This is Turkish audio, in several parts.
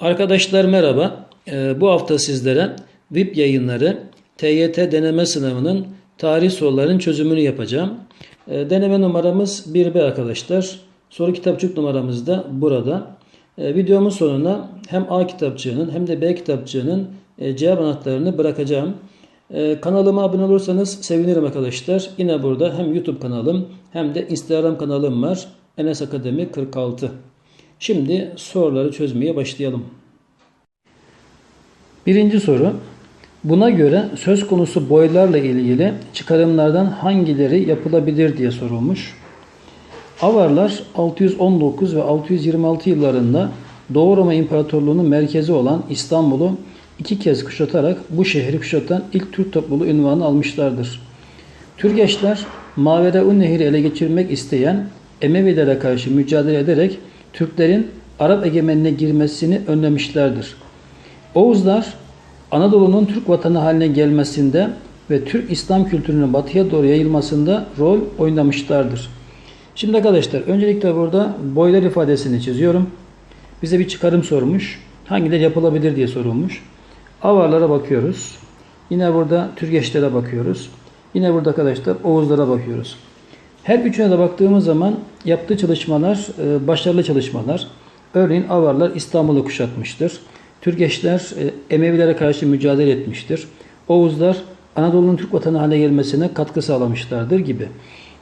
Arkadaşlar merhaba. Ee, bu hafta sizlere VIP yayınları TYT deneme sınavının tarih sorularının çözümünü yapacağım. Ee, deneme numaramız 1B arkadaşlar. Soru kitapçık numaramız da burada. Ee, videomun sonuna hem A kitapçığının hem de B kitapçığının e, cevap anahtarlarını bırakacağım. Kanalıma abone olursanız sevinirim arkadaşlar. Yine burada hem YouTube kanalım hem de Instagram kanalım var. Enes Akademi 46. Şimdi soruları çözmeye başlayalım. Birinci soru. Buna göre söz konusu boylarla ilgili çıkarımlardan hangileri yapılabilir diye sorulmuş. Avarlar 619 ve 626 yıllarında Doğu Roma İmparatorluğu'nun merkezi olan İstanbul'u iki kez kuşatarak bu şehri kuşatan ilk Türk topluluğu ünvanı almışlardır. Türgeçler Mavereun Nehri ele geçirmek isteyen Emevilere karşı mücadele ederek Türklerin Arap egemenliğine girmesini önlemişlerdir. Oğuzlar Anadolu'nun Türk vatanı haline gelmesinde ve Türk İslam kültürünün batıya doğru yayılmasında rol oynamışlardır. Şimdi arkadaşlar öncelikle burada boylar ifadesini çiziyorum. Bize bir çıkarım sormuş. Hangileri yapılabilir diye sorulmuş. Avarlara bakıyoruz. Yine burada Türgeçlere bakıyoruz. Yine burada arkadaşlar Oğuzlara bakıyoruz. Her üçüne de baktığımız zaman yaptığı çalışmalar e, başarılı çalışmalar. Örneğin Avarlar İstanbul'u kuşatmıştır. Türgeçler e, Emevilere karşı mücadele etmiştir. Oğuzlar Anadolu'nun Türk vatanı haline gelmesine katkı sağlamışlardır gibi.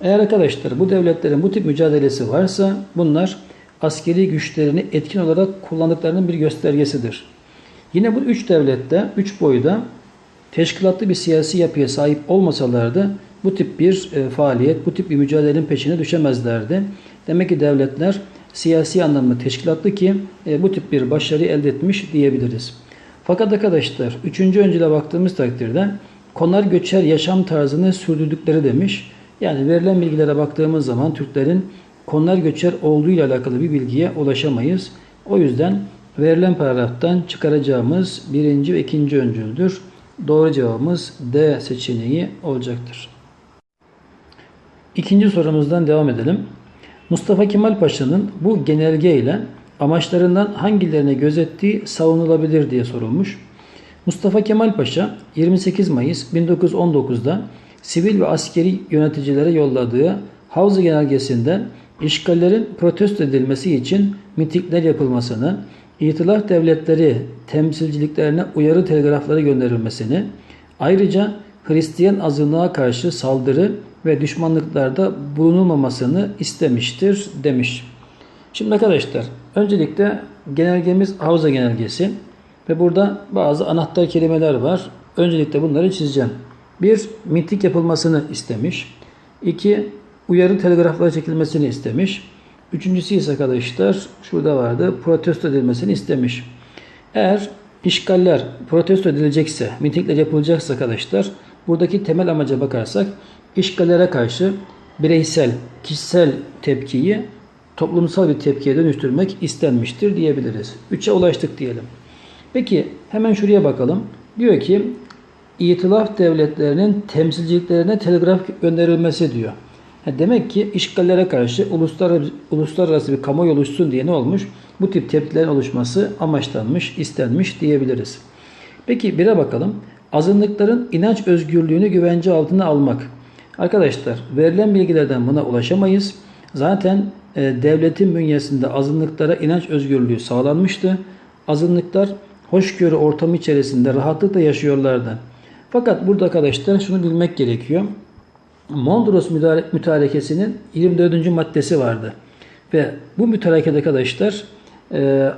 Eğer arkadaşlar bu devletlerin bu tip mücadelesi varsa bunlar askeri güçlerini etkin olarak kullandıklarının bir göstergesidir. Yine bu üç devlette, üç boyda teşkilatlı bir siyasi yapıya sahip olmasalardı bu tip bir e, faaliyet, bu tip bir mücadelenin peşine düşemezlerdi. Demek ki devletler siyasi anlamda teşkilatlı ki e, bu tip bir başarı elde etmiş diyebiliriz. Fakat arkadaşlar üçüncü öncüle baktığımız takdirde konar göçer yaşam tarzını sürdürdükleri demiş. Yani verilen bilgilere baktığımız zaman Türklerin konar göçer olduğu ile alakalı bir bilgiye ulaşamayız. O yüzden verilen paragraftan çıkaracağımız birinci ve ikinci öncüldür. Doğru cevabımız D seçeneği olacaktır. İkinci sorumuzdan devam edelim. Mustafa Kemal Paşa'nın bu genelge ile amaçlarından hangilerine gözettiği savunulabilir diye sorulmuş. Mustafa Kemal Paşa 28 Mayıs 1919'da sivil ve askeri yöneticilere yolladığı Havzı Genelgesi'nde işgallerin protesto edilmesi için mitikler yapılmasını, İtilaf devletleri temsilciliklerine uyarı telgrafları gönderilmesini, ayrıca Hristiyan azınlığa karşı saldırı ve düşmanlıklarda bulunulmamasını istemiştir demiş. Şimdi arkadaşlar öncelikle genelgemiz Havza Genelgesi ve burada bazı anahtar kelimeler var. Öncelikle bunları çizeceğim. Bir, miting yapılmasını istemiş. İki, uyarı telgraflara çekilmesini istemiş. Üçüncüsü ise arkadaşlar şurada vardı protesto edilmesini istemiş. Eğer işgaller protesto edilecekse, mitingler yapılacaksa arkadaşlar buradaki temel amaca bakarsak işgallere karşı bireysel, kişisel tepkiyi toplumsal bir tepkiye dönüştürmek istenmiştir diyebiliriz. Üçe ulaştık diyelim. Peki hemen şuraya bakalım. Diyor ki İtilaf devletlerinin temsilciliklerine telgraf gönderilmesi diyor. Demek ki işgallere karşı uluslararası, uluslararası bir kamuoyu oluşsun diye ne olmuş? Bu tip tepkilerin oluşması amaçlanmış, istenmiş diyebiliriz. Peki bire bakalım. Azınlıkların inanç özgürlüğünü güvence altına almak. Arkadaşlar verilen bilgilerden buna ulaşamayız. Zaten e, devletin bünyesinde azınlıklara inanç özgürlüğü sağlanmıştı. Azınlıklar hoşgörü ortamı içerisinde rahatlıkla yaşıyorlardı. Fakat burada arkadaşlar şunu bilmek gerekiyor. Mondros mütarekesinin 24. maddesi vardı. Ve bu mütareket arkadaşlar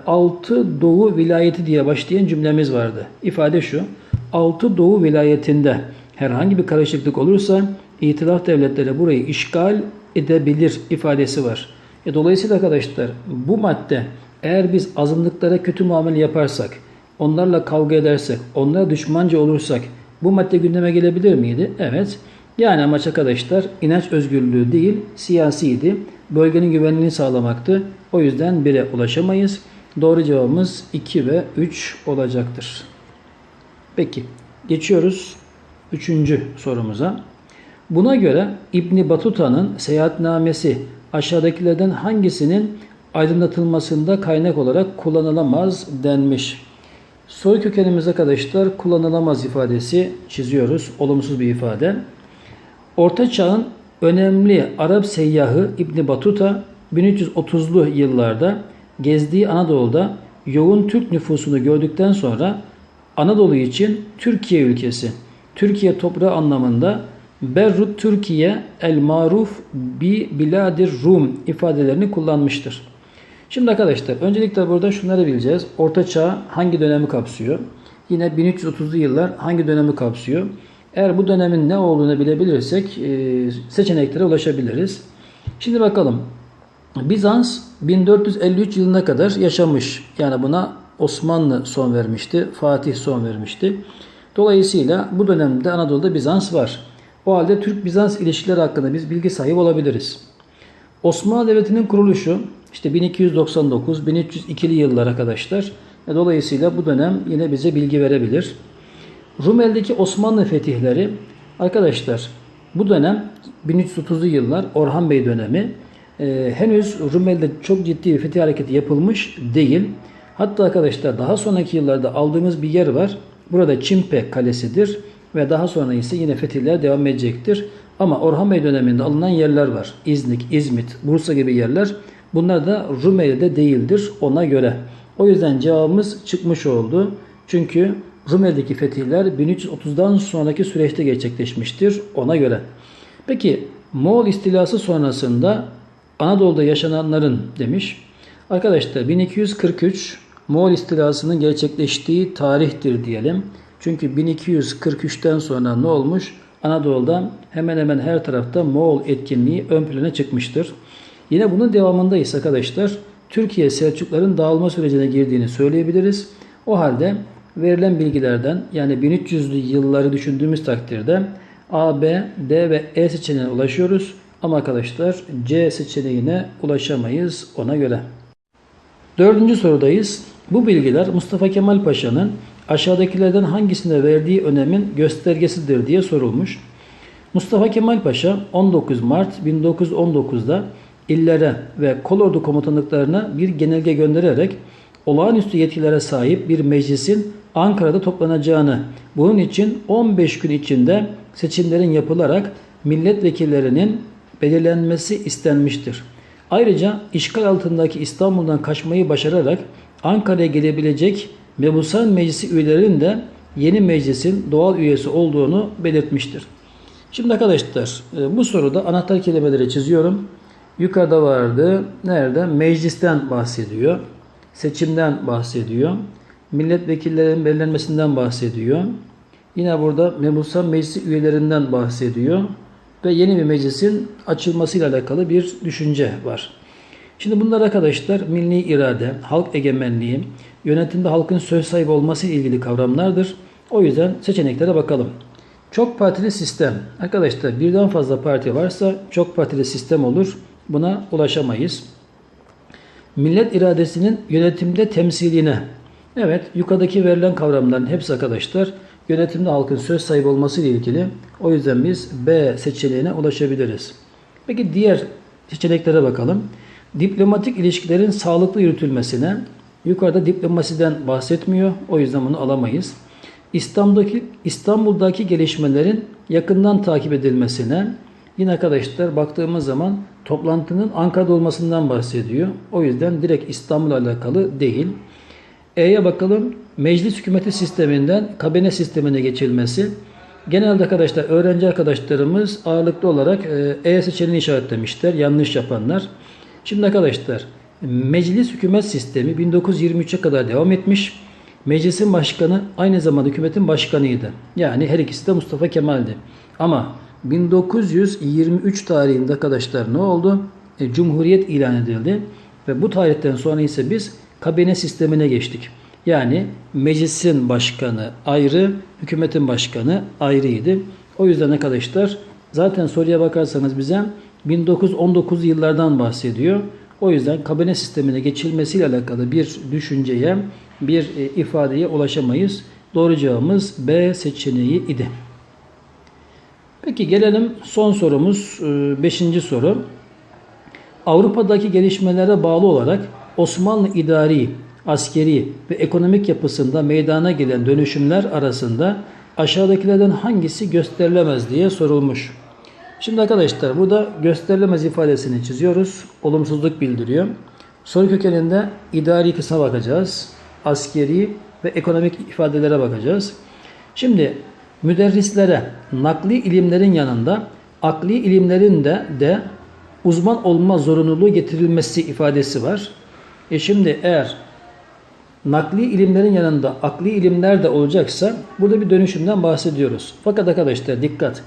6 e, Doğu vilayeti diye başlayan cümlemiz vardı. İfade şu. 6 Doğu vilayetinde herhangi bir karışıklık olursa itilaf devletleri burayı işgal edebilir ifadesi var. E, dolayısıyla arkadaşlar bu madde eğer biz azınlıklara kötü muamele yaparsak, onlarla kavga edersek, onlara düşmanca olursak bu madde gündeme gelebilir miydi? Evet. Yani amaç arkadaşlar inanç özgürlüğü değil siyasiydi. Bölgenin güvenliğini sağlamaktı. O yüzden 1'e ulaşamayız. Doğru cevabımız 2 ve 3 olacaktır. Peki geçiyoruz 3. sorumuza. Buna göre İbni Batuta'nın seyahatnamesi aşağıdakilerden hangisinin aydınlatılmasında kaynak olarak kullanılamaz denmiş. Soy kökenimiz arkadaşlar kullanılamaz ifadesi çiziyoruz. Olumsuz bir ifade. Orta Çağ'ın önemli Arap seyyahı İbn Batuta 1330'lu yıllarda gezdiği Anadolu'da yoğun Türk nüfusunu gördükten sonra Anadolu için Türkiye ülkesi, Türkiye toprağı anlamında Berrut Türkiye el maruf bi biladir Rum ifadelerini kullanmıştır. Şimdi arkadaşlar öncelikle burada şunları bileceğiz. Orta Çağ hangi dönemi kapsıyor? Yine 1330'lu yıllar hangi dönemi kapsıyor? Eğer bu dönemin ne olduğunu bilebilirsek e, seçeneklere ulaşabiliriz. Şimdi bakalım. Bizans 1453 yılına kadar yaşamış. Yani buna Osmanlı son vermişti. Fatih son vermişti. Dolayısıyla bu dönemde Anadolu'da Bizans var. O halde Türk-Bizans ilişkileri hakkında biz bilgi sahibi olabiliriz. Osmanlı Devleti'nin kuruluşu işte 1299-1302'li yıllar arkadaşlar. E, dolayısıyla bu dönem yine bize bilgi verebilir. Rumeli'deki Osmanlı fetihleri arkadaşlar bu dönem 1330'lu yıllar Orhan Bey dönemi. Ee, henüz Rumeli'de çok ciddi bir fetih hareketi yapılmış değil. Hatta arkadaşlar daha sonraki yıllarda aldığımız bir yer var. Burada Çimpe Kalesi'dir ve daha sonra ise yine fetihler devam edecektir. Ama Orhan Bey döneminde alınan yerler var. İznik, İzmit, Bursa gibi yerler. Bunlar da Rumeli'de değildir ona göre. O yüzden cevabımız çıkmış oldu. Çünkü Rumeli'deki fetihler 1330'dan sonraki süreçte gerçekleşmiştir ona göre. Peki Moğol istilası sonrasında Anadolu'da yaşananların demiş. Arkadaşlar 1243 Moğol istilasının gerçekleştiği tarihtir diyelim. Çünkü 1243'ten sonra ne olmuş? Anadolu'da hemen hemen her tarafta Moğol etkinliği ön plana çıkmıştır. Yine bunun devamında ise arkadaşlar Türkiye Selçukların dağılma sürecine girdiğini söyleyebiliriz. O halde verilen bilgilerden yani 1300'lü yılları düşündüğümüz takdirde A, B, D ve E seçeneğine ulaşıyoruz. Ama arkadaşlar C seçeneğine ulaşamayız ona göre. Dördüncü sorudayız. Bu bilgiler Mustafa Kemal Paşa'nın aşağıdakilerden hangisine verdiği önemin göstergesidir diye sorulmuş. Mustafa Kemal Paşa 19 Mart 1919'da illere ve kolordu komutanlıklarına bir genelge göndererek olağanüstü yetkilere sahip bir meclisin Ankara'da toplanacağını, bunun için 15 gün içinde seçimlerin yapılarak milletvekillerinin belirlenmesi istenmiştir. Ayrıca işgal altındaki İstanbul'dan kaçmayı başararak Ankara'ya gelebilecek Mebusan Meclisi üyelerinin de yeni meclisin doğal üyesi olduğunu belirtmiştir. Şimdi arkadaşlar e, bu soruda anahtar kelimeleri çiziyorum. Yukarıda vardı. Nerede? Meclisten bahsediyor. Seçimden bahsediyor. Milletvekillerinin belirlenmesinden bahsediyor. Yine burada Mebusan Meclisi üyelerinden bahsediyor. Ve yeni bir meclisin açılmasıyla alakalı bir düşünce var. Şimdi bunlar arkadaşlar milli irade, halk egemenliği, yönetimde halkın söz sahibi olması ile ilgili kavramlardır. O yüzden seçeneklere bakalım. Çok partili sistem. Arkadaşlar birden fazla parti varsa çok partili sistem olur. Buna ulaşamayız. Millet iradesinin yönetimde temsiline. Evet yukarıdaki verilen kavramların hepsi arkadaşlar yönetimde halkın söz sahibi olması ile ilgili. O yüzden biz B seçeneğine ulaşabiliriz. Peki diğer seçeneklere bakalım. Diplomatik ilişkilerin sağlıklı yürütülmesine yukarıda diplomasiden bahsetmiyor. O yüzden bunu alamayız. İstanbul'daki, İstanbul'daki gelişmelerin yakından takip edilmesine yine arkadaşlar baktığımız zaman toplantının Ankara'da olmasından bahsediyor. O yüzden direkt İstanbul'la alakalı değil. E'ye bakalım. Meclis hükümeti sisteminden kabine sistemine geçilmesi. Genelde arkadaşlar öğrenci arkadaşlarımız ağırlıklı olarak E seçeneğini işaretlemişler. Yanlış yapanlar. Şimdi arkadaşlar meclis hükümet sistemi 1923'e kadar devam etmiş. Meclisin başkanı aynı zamanda hükümetin başkanıydı. Yani her ikisi de Mustafa Kemal'di. Ama 1923 tarihinde arkadaşlar ne oldu? E, Cumhuriyet ilan edildi. Ve bu tarihten sonra ise biz kabine sistemine geçtik. Yani meclisin başkanı ayrı, hükümetin başkanı ayrıydı. O yüzden arkadaşlar zaten soruya bakarsanız bize 1919 yıllardan bahsediyor. O yüzden kabine sistemine geçilmesiyle alakalı bir düşünceye, bir e, ifadeye ulaşamayız. Doğru cevabımız B seçeneği idi. Peki gelelim son sorumuz 5. soru. Avrupa'daki gelişmelere bağlı olarak Osmanlı idari, askeri ve ekonomik yapısında meydana gelen dönüşümler arasında aşağıdakilerden hangisi gösterilemez diye sorulmuş. Şimdi arkadaşlar burada gösterilemez ifadesini çiziyoruz. Olumsuzluk bildiriyor. Soru kökeninde idari kısma bakacağız. Askeri ve ekonomik ifadelere bakacağız. Şimdi müderrislere nakli ilimlerin yanında akli ilimlerin de, de uzman olma zorunluluğu getirilmesi ifadesi var. E şimdi eğer nakli ilimlerin yanında akli ilimler de olacaksa burada bir dönüşümden bahsediyoruz. Fakat arkadaşlar dikkat.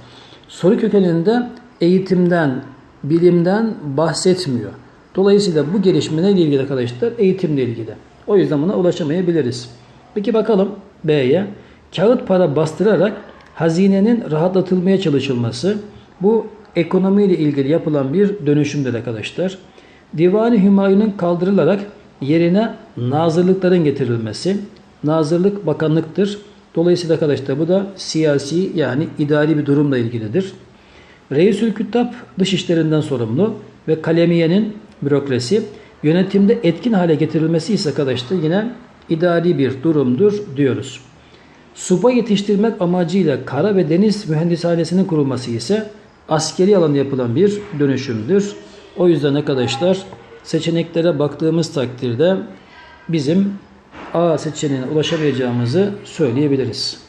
Soru kökeninde eğitimden, bilimden bahsetmiyor. Dolayısıyla bu gelişme neyle ilgili arkadaşlar? Eğitimle ilgili. O yüzden buna ulaşamayabiliriz. Peki bakalım B'ye. Kağıt para bastırarak hazinenin rahatlatılmaya çalışılması. Bu ekonomiyle ilgili yapılan bir dönüşümdür arkadaşlar. Divan-ı Hümayun'un kaldırılarak yerine nazırlıkların getirilmesi. Nazırlık bakanlıktır. Dolayısıyla arkadaşlar bu da siyasi yani idari bir durumla ilgilidir. Reisül Küttab dış işlerinden sorumlu ve kalemiyenin bürokrasi yönetimde etkin hale getirilmesi ise arkadaşlar yine idari bir durumdur diyoruz. Suba yetiştirmek amacıyla kara ve deniz mühendishanesinin kurulması ise askeri alanda yapılan bir dönüşümdür. O yüzden arkadaşlar seçeneklere baktığımız takdirde bizim A seçeneğine ulaşamayacağımızı söyleyebiliriz.